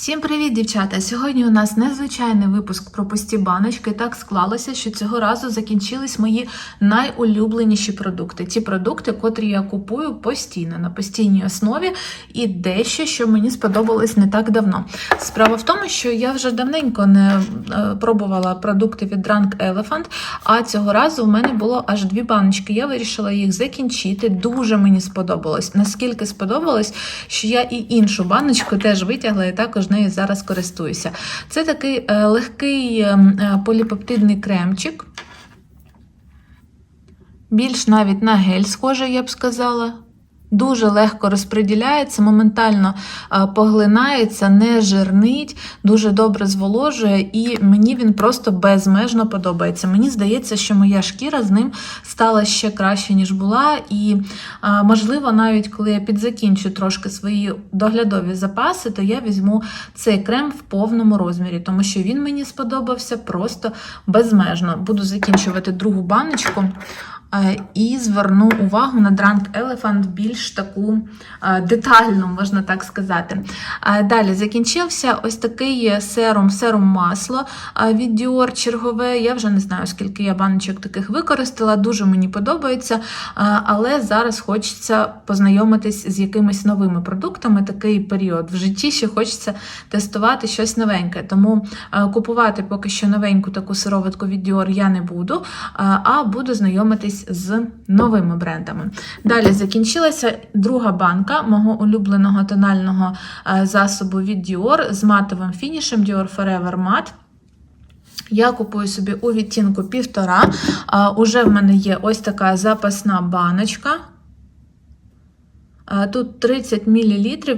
Всім привіт, дівчата! Сьогодні у нас незвичайний випуск про пусті баночки. Так склалося, що цього разу закінчились мої найулюбленіші продукти. Ті продукти, котрі я купую постійно на постійній основі, і дещо, що мені сподобалось не так давно. Справа в тому, що я вже давненько не е, пробувала продукти від Drunk Elephant, а цього разу в мене було аж дві баночки. Я вирішила їх закінчити. Дуже мені сподобалось. Наскільки сподобалось, що я і іншу баночку теж витягла і також нею зараз користуюся. Це такий е, легкий е, е, поліпептидний кремчик. Більш навіть на гель схожий, я б сказала. Дуже легко розподіляється, моментально поглинається, не жирнить, дуже добре зволожує, і мені він просто безмежно подобається. Мені здається, що моя шкіра з ним стала ще краще, ніж була. І, можливо, навіть коли я підзакінчу трошки свої доглядові запаси, то я візьму цей крем в повному розмірі, тому що він мені сподобався просто безмежно. Буду закінчувати другу баночку. Е, І зверну увагу на Drunk Elephant більш таку е, детальну, можна так сказати. Е, Далі закінчився ось такий серум, серум масло від Dior чергове. Я вже не знаю, скільки я баночок таких використала, дуже мені подобається. Але зараз хочеться познайомитись з якимись новими продуктами. Такий період в житті ще хочеться тестувати щось новеньке. Тому купувати поки що новеньку таку сироватку від Dior я не буду, а буду знайомитись з новими брендами. Далі закінчилася друга банка мого улюбленого тонального е, засобу від Dior з матовим фінішем Dior Forever Matte. Я купую собі у відтінку півтора. Уже в мене є ось така запасна баночка. Тут 30 мл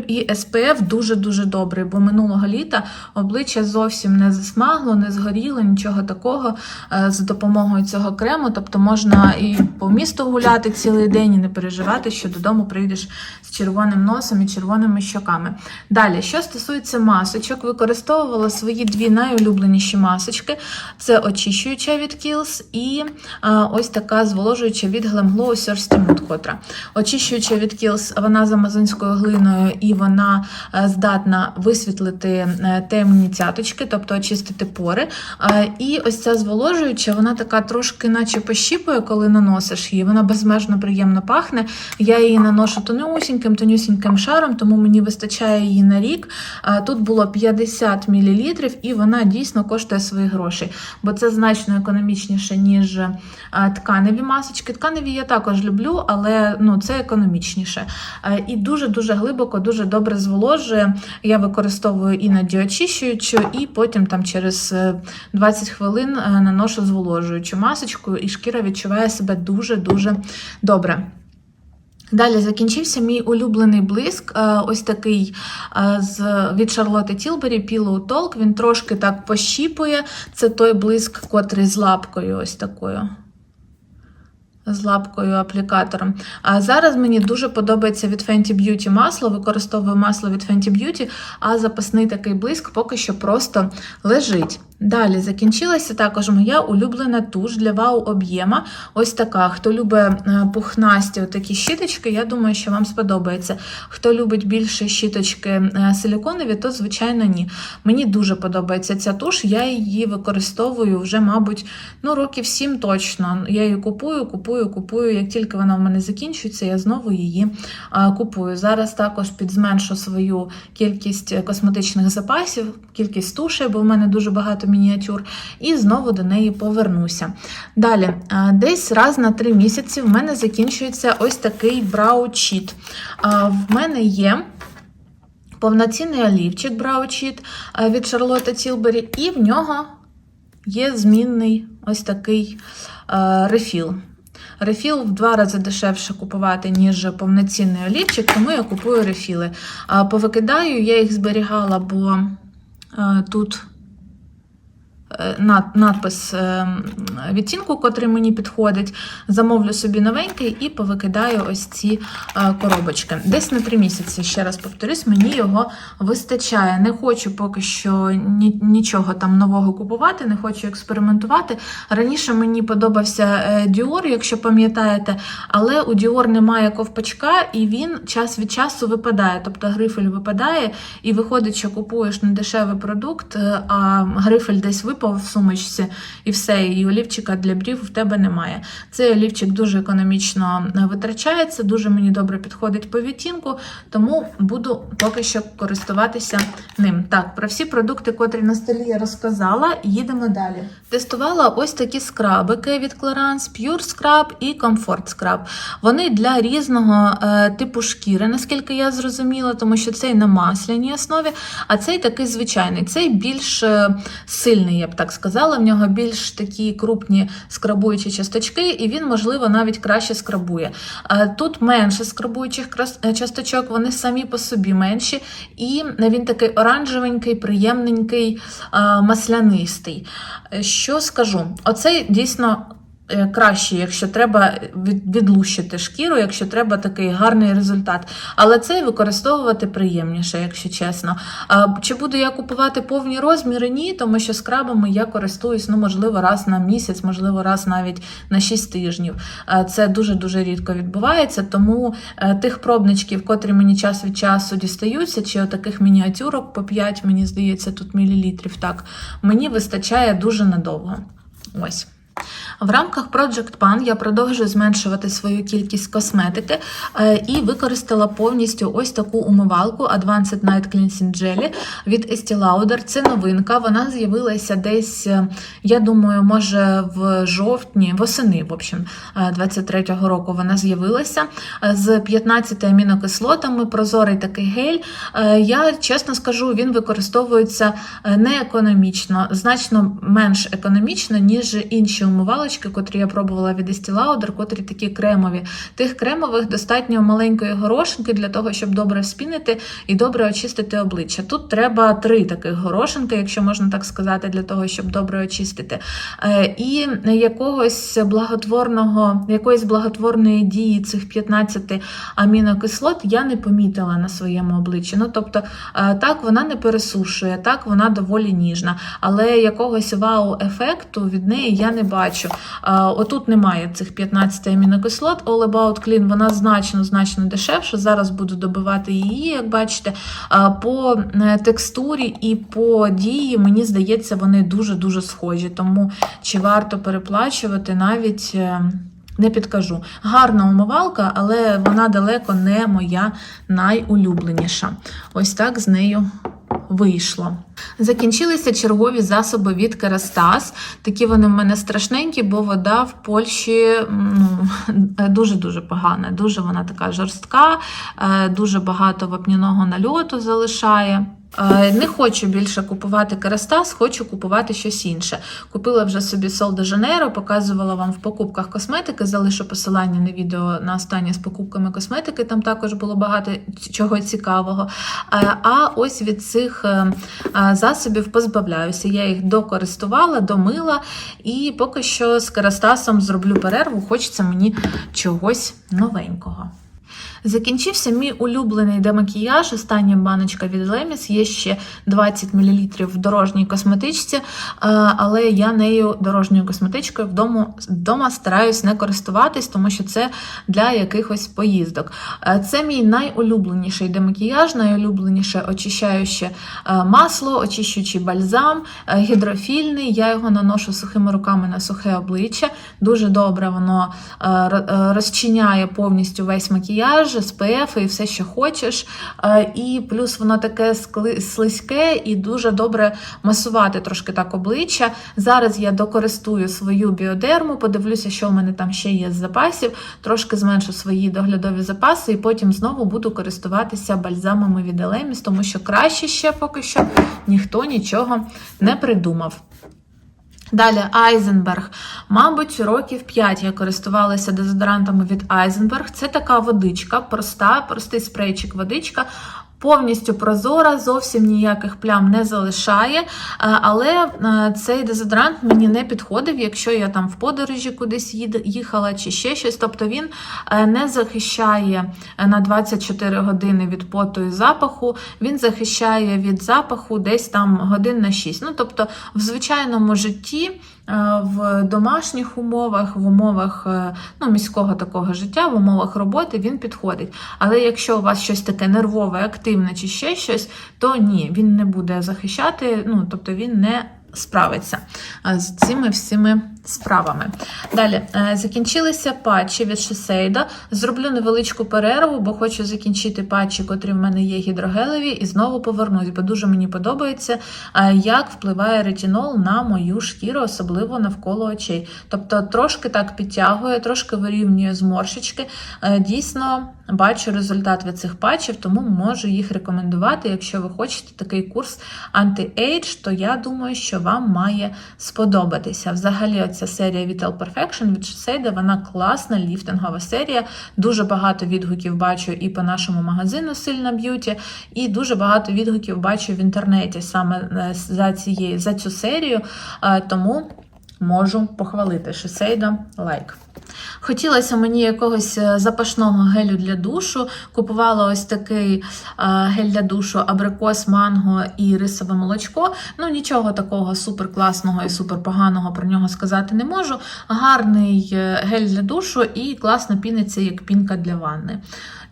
і SPF дуже-дуже добрий, бо минулого літа обличчя зовсім не засмагло, не згоріло, нічого такого е, з допомогою цього крему. Тобто можна і по місту гуляти цілий день і не переживати, що додому прийдеш з червоним носом і червоними щоками. Далі, що стосується масочок, використовувала свої дві найулюбленіші масочки: це очищуюча від Kiehl's і е, ось така зволожуюча від Glam Glow Thirsty Mood котра. Очищуюча від Kiehl's, вона з амазонською глиною і вона е, здатна висвітлити е, темні цяточки, тобто очистити пори. Е, І ось ця зволожуюча, вона така трошки, наче пощіпує, коли наносиш її. Вона безмежно приємно пахне. Я її наношу тонюсіньким, тонюсіньким шаром, тому мені вистачає її на рік. Тут було 50 мл, і вона дійсно коштує свої гроші, бо це значно економічніше, ніж тканеві масочки. Тканеві я також люблю, але ну, це економічніше. Е, І дуже-дуже глибоко, дуже добре зволожує. Я використовую іноді очищуючу, і потім там через е, 20 хвилин е, наношу зволожуючу масочку, і шкіра відчуває себе дуже-дуже добре. Далі закінчився мій улюблений блиск, е, ось такий е, з, від Charlotte Tilbury Pillow Talk. Він трошки так пощіпує. Це той блиск, котрий з лапкою ось такою. З лапкою аплікатором. А зараз мені дуже подобається від Fenty Beauty масло. Використовую масло від Fenty Beauty, а запасний такий блиск поки що просто лежить. Далі закінчилася також моя улюблена туш для вау об'єма. Ось така. Хто любить е, пухнасті такі щіточки, я думаю, що вам сподобається. Хто любить більше щіточки е, силіконові, то звичайно ні. Мені дуже подобається ця туш. Я її використовую вже, мабуть, ну, років 7 точно. Я її купую, купую, купую. Як тільки вона в мене закінчується, я знову її е, купую. Зараз також підзменшу свою кількість косметичних запасів, кількість тушей, бо в мене дуже багато мініатюр, і знову до неї повернуся. Далі, е, десь раз на 3 місяці в мене закінчується ось такий. Е, В мене є. Повноцінний олівчик е, від Charlotte Tilbury, і в нього є змінний ось такий е, рефіл. Рефіл в два рази дешевше купувати, ніж повноцінний олівчик, тому я купую рефіли. Повикидаю, я їх зберігала, бо е, тут надпис е, відтінку, котрий мені підходить. Замовлю собі новенький і повикидаю ось ці е, коробочки. Десь на три місяці, ще раз повторюсь, мені його вистачає. Не хочу поки що ні, нічого там нового купувати, не хочу експериментувати. Раніше мені подобався е, Dior, якщо пам'ятаєте, але у Dior немає ковпачка, і він час від часу випадає. Тобто грифель випадає, і виходить, що купуєш недешевий продукт, е, а грифель десь випав в сумочці, і все, і олівчика для брів в тебе немає. Цей олівчик дуже економічно е, витрачається, дуже мені добре підходить по відтінку, тому буду поки що користуватися ним. Так, про всі продукти, котрі на столі я розказала, їдемо далі. Тестувала ось такі скрабики від Clarins, Pure Scrub і Comfort Scrub. Вони для різного е, типу шкіри, наскільки я зрозуміла, тому що цей на масляній основі, а цей такий звичайний. Цей більш е, сильний, я б так сказала. В нього більш такі крупні скрабуючі часточки, і він, можливо, навіть краще скрабує. Тут менше скрабуючих е, часточок, вони самі по собі менші, і він такий оранжевенький, приємненький, маслянистий. Е, Що скажу? Оцей дійсно. Е, Краще, якщо треба відлущити шкіру, якщо треба такий гарний результат. Але цей використовувати приємніше, якщо чесно. Чи буду я купувати повні розміри? Ні, тому що скрабами я користуюсь, ну, можливо, раз на місяць, можливо, раз навіть на 6 тижнів. Це дуже-дуже рідко відбувається, тому е, тих пробничків, котрі мені час від часу дістаються, чи отаких мініатюрок по 5, мені здається, тут мілілітрів, так, мені вистачає дуже надовго. Ось. В рамках Project Pan я продовжую зменшувати свою кількість косметики е, і використала повністю ось таку умивалку Advanced Night Cleansing Jelly від Estee Lauder. Це новинка. Вона з'явилася десь, е, я думаю, може в жовтні, восени, в общем, е, 23-го року вона з'явилася е, з 15 амінокислотами. Прозорий такий гель. Е, Я чесно скажу, він використовується е, не економічно, значно менш економічно, ніж інші умивалочки, котрі я пробувала від Estee Lauder, котрі такі кремові. Тих кремових достатньо маленької горошинки для того, щоб добре вспінити і добре очистити обличчя. Тут треба три таких горошинки, якщо можна так сказати, для того, щоб добре очистити. Е, І якогось благотворного, якоїсь благотворної дії цих 15 амінокислот я не помітила на своєму обличчі. Ну, тобто, е, так, вона не пересушує, так, вона доволі ніжна, але якогось вау-ефекту від неї я не бачу. Отут немає цих 15 амінокислот. All About Clean, вона значно значно дешевша. Зараз буду добивати її, як бачите. По е, текстурі і по дії, мені здається, вони дуже-дуже схожі. Тому чи варто переплачувати навіть. е, Не підкажу. Гарна умивалка, але вона далеко не моя найулюбленіша. Ось так з нею вийшло. Закінчилися чергові засоби від Керастас. Такі вони в мене страшненькі, бо вода в Польщі ну, дуже-дуже погана. Дуже вона така жорстка, е, дуже багато вапняного нальоту залишає. Не хочу більше купувати Керастас, хочу купувати щось інше. Купила вже собі Сол де Жанейро, показувала вам в покупках косметики. Залишу посилання на відео на останнє з покупками косметики. Там також було багато чого цікавого. А ось від цих е, засобів позбавляюся. Я їх докористувала, домила, і поки що з Керастасом зроблю перерву. Хочеться мені чогось новенького. Закінчився мій улюблений демакіяж. Остання баночка від Lemis. Є ще 20 мл в дорожній косметичці, е, але я нею дорожньою косметичкою вдома, вдома стараюсь не користуватись, тому що це для якихось поїздок. Е, Це мій найулюбленіший демакіяж, найулюбленіше очищаюче е, масло, очищуючий бальзам, гідрофільний. Я його наношу сухими руками на сухе обличчя. Дуже добре воно ро- розчиняє повністю весь макіяж, SPF і все, що хочеш. Е, І плюс воно таке слизьке і дуже добре масувати трошки так обличчя. Зараз я докористую свою біодерму, подивлюся, що в мене там ще є з запасів, трошки зменшу свої доглядові запаси, і потім знову буду користуватися бальзамами від Elemis, тому що краще ще поки що ніхто нічого не придумав. Далі Айзенберг. Мабуть, років 5 я користувалася дезодорантами від Айзенберг. Це така водичка, проста, простий спрейчик водичка. Повністю прозора, зовсім ніяких плям не залишає. Е, Але е, цей дезодорант мені не підходив, якщо я там в подорожі кудись їхала чи ще щось. Тобто він е, не захищає на 24 години від поту і запаху, він захищає від запаху десь там годин на 6. Ну, тобто, в звичайному житті. Е, В домашніх умовах, в умовах е, ну, міського такого життя, в умовах роботи він підходить. Але якщо у вас щось таке нервове, активне чи ще щось, то ні, він не буде захищати, ну тобто він не справиться е, з цими всіми справами. Далі е, закінчилися патчі від Shiseido. Зроблю невеличку перерву, бо хочу закінчити патчі, котрі в мене є гідрогелеві, і знову повернусь, бо дуже мені подобається, е, як впливає ретінол на мою шкіру, особливо навколо очей. Тобто трошки так підтягує, трошки вирівнює зморшечки. Е, Дійсно бачу результат від цих патчів, тому можу їх рекомендувати. Якщо ви хочете такий курс анти-ейдж, то я думаю, що вам має сподобатися. Взагалі, оця серія Vital Perfection від Shiseido, вона класна ліфтингова серія. Дуже багато відгуків бачу і по нашому магазину Сильна Б'юті, і дуже багато відгуків бачу в інтернеті саме е, за цією за цю серію. Е, Тому можу похвалити Shiseido лайк. Хотілося мені якогось е, запашного гелю для душу. Купувала ось такий е, гель для душу абрикос, манго і рисове молочко. Ну нічого такого супер класного і супер поганого про нього сказати не можу. Гарний е, гель для душу і класно піниться як пінка для ванни.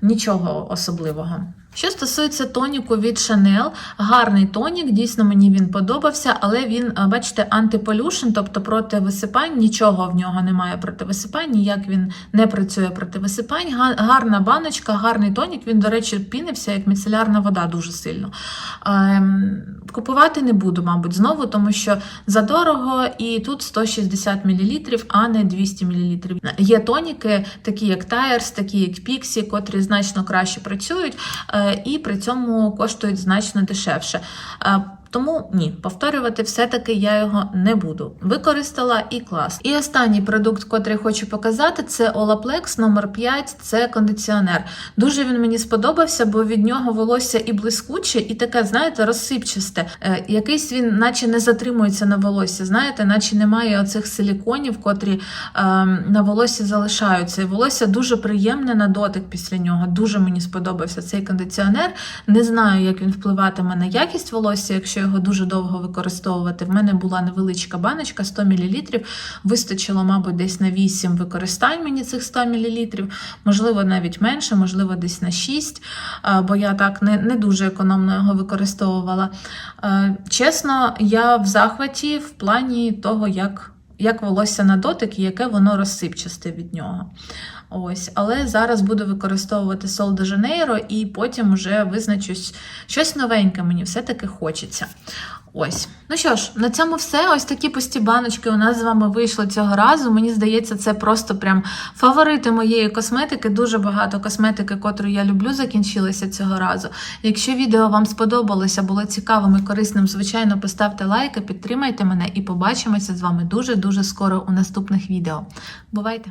Нічого особливого. Що стосується тоніку від Chanel, гарний тонік, дійсно мені він подобався, але він, е, бачите, антиполюшен, тобто проти висипань, нічого в нього немає проти висипань, ніяк він не працює проти висипань. Гарна баночка, гарний тонік. Він, до речі, пінився як міцелярна вода дуже сильно. Купувати не буду, мабуть, знову, тому що задорого, і тут 160 мл, а не 200 мл. Є тоніки, такі як Tires, такі як Pixie, котрі значно краще працюють е, і при цьому коштують значно дешевше. Тому ні, повторювати все-таки я його не буду. Використала і клас. І останній продукт, котрий хочу показати, це Olaplex номер 5 це кондиціонер. Дуже він мені сподобався, бо від нього волосся і блискуче, і таке, знаєте, розсипчасте. Е, якийсь він, наче не затримується на волосі, знаєте, наче немає оцих силіконів, котрі е, на волосі залишаються. І волосся дуже приємне на дотик після нього. Дуже мені сподобався цей кондиціонер. Не знаю, як він впливатиме на якість волосся, якщо його дуже довго використовувати. В мене була невеличка баночка 100 мл. Вистачило, мабуть, десь на 8 використань мені цих 100 мл. Можливо, навіть менше, можливо, десь на 6, е, бо я так не, не дуже економно його використовувала. Е, Чесно, я в захваті в плані того, як. Як волосся на дотик і яке воно розсипчасте від нього. Ось, але зараз буду використовувати Sol de Janeiro і потім вже визначусь щось новеньке мені все-таки хочеться. Ось. Ну що ж, на цьому все. Ось такі пусті баночки у нас з вами вийшли цього разу. Мені здається, це просто прям фаворити моєї косметики. Дуже багато косметики, котру я люблю, закінчилися цього разу. Якщо відео вам сподобалося, було цікавим і корисним, звичайно, поставте лайки, підтримайте мене і побачимося з вами дуже-дуже скоро у наступних відео. Бувайте!